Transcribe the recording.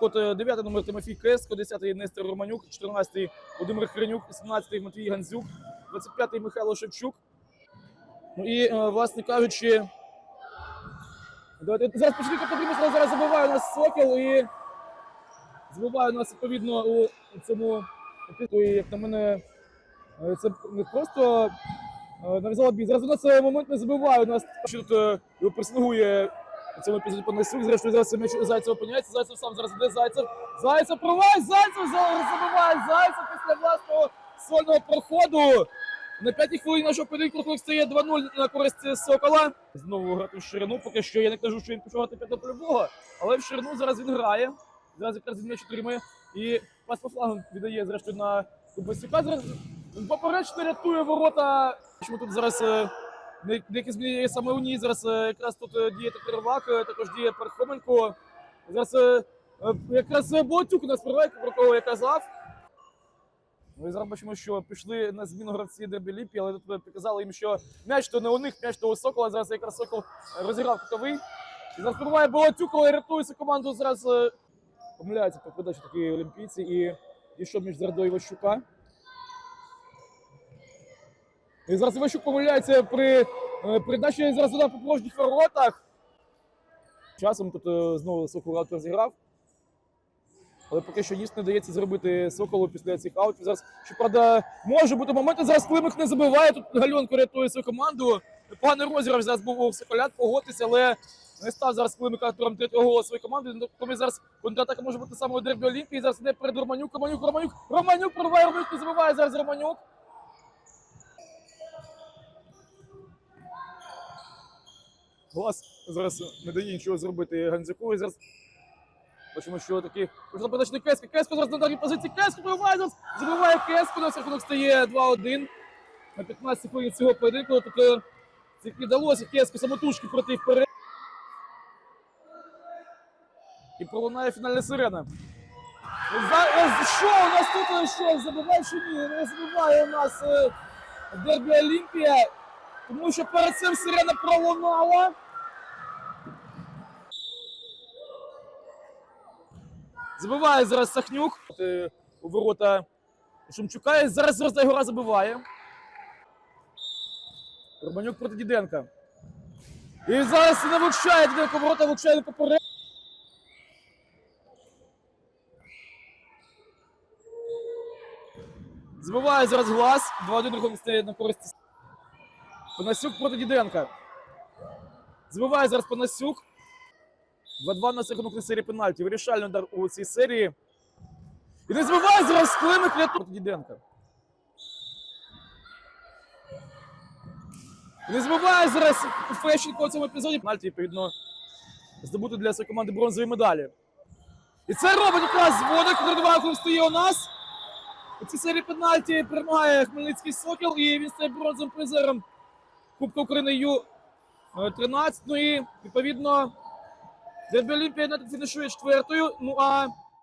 от 9 номер Тимофій Кеско, 10-й Нестор Романюк, 14-й Володимир Хренюк, 17-й Матвій Гандзюк, 25-й Михайло Шевчук. Ну і, е, власне кажучи, давайте зараз почекайте, потрібно зараз, забиває нас Сокіл і забиває нас відповідно у цьому епізоді, як на мене, е, це не просто е, нав'язала бій. Зараз у нас е, момент не забиває. У нас що тут е, його пресингує у цьому епізоді Панасюк. Зрештою зараз м'яч Зайцев опиняється. Зайцев сам зараз іде Зайцев. Зайцев провай! Зайцев зараз забиває! Зайцев після власного сольного проходу. На п'ятій хвилині нашого поєдинку рахунок стає 2-0 на користь Сокола. Знову грати в ширину. Поки що я не кажу, що він пішов грати п'ятого польового, але в ширину зараз він грає. Зараз якраз він м'яч отримує. І пас по флангу віддає зрештою на Кубасюка. Зараз поперечно рятує ворота. Чому тут зараз е, деякі зміни саме у ній. Зараз е, якраз тут е, діє Тетервак, е, також діє Пархоменко. Зараз якраз Болотюк у нас прорває, про кого я казав. Ну і зараз бачимо, що пішли на зміну гравці Дербі Ліпі, але тут показали їм, що м'яч то не у них, м'яч то у Сокола. Зараз якраз Сокол розіграв кутовий. І зараз прорває Болотюк, але рятується команду зараз. Помиляється по передачі такі олімпійці і дійшов між Зардо Іващука. І зараз Іващук помиляється при е, передачі зараз удар по порожніх воротах. Часом тут е, знову Сокол аут розіграв. Але поки що ніс не дається зробити Соколу після цих аутів. Зараз, щоправда, може бути моменти. Зараз Климик не забиває. Тут Гальонко рятує свою команду. Поганий розіграш зараз був у Соколят, погодитися, але не став зараз Климик автором третього голу своєї команди. Тому зараз контратака може бути саме у Дербі Олімпії. Зараз іде перед Романюк, Романюк, Романюк, Романюк прорває, Романюк не забиває зараз Романюк. Глас зараз не дає нічого зробити Ганзюку. І зараз бачимо, що таки подачний Кеско. Кеско зараз на даній позиції. Кеско пробиває зараз. Забиває Кеско. На рахунок стає 2-1. На 15 хвилин цього поєдинку. Тобто це вдалося Кеско самотужки проти вперед. І пролунає фінальна сирена. За, що у нас тут що? Забиває чи ні? Не забиває у нас е, Дербі Олімпія. Тому що перед цим сирена пролунала. Забиває зараз Сахнюк у ворота Шумчука. І зараз зараз гора забиває. Романюк проти Діденка. І зараз не влучає Діденко, ворота влучає поперед. Забиває зараз глаз. 2-1 рахунок стає на користь. Панасюк проти Діденка. Забиває зараз Панасюк. 2-2 на рахунок на серії пенальті. Вирішальний удар у цій серії. І не забиває зараз Климик рятує проти Діденка. Не забиває зараз Фещенко у цьому епізоді. Пенальті, відповідно, здобути для своєї команди бронзові медалі. І це робить якраз зводик, коли стоїть у нас. У цій серії пенальті перемагає Хмельницький Сокіл і він стає бронзовим призером Кубка України Ю-13. Ну і відповідно Дербі Олімпія Юнайтед фінішує четвертою. Ну а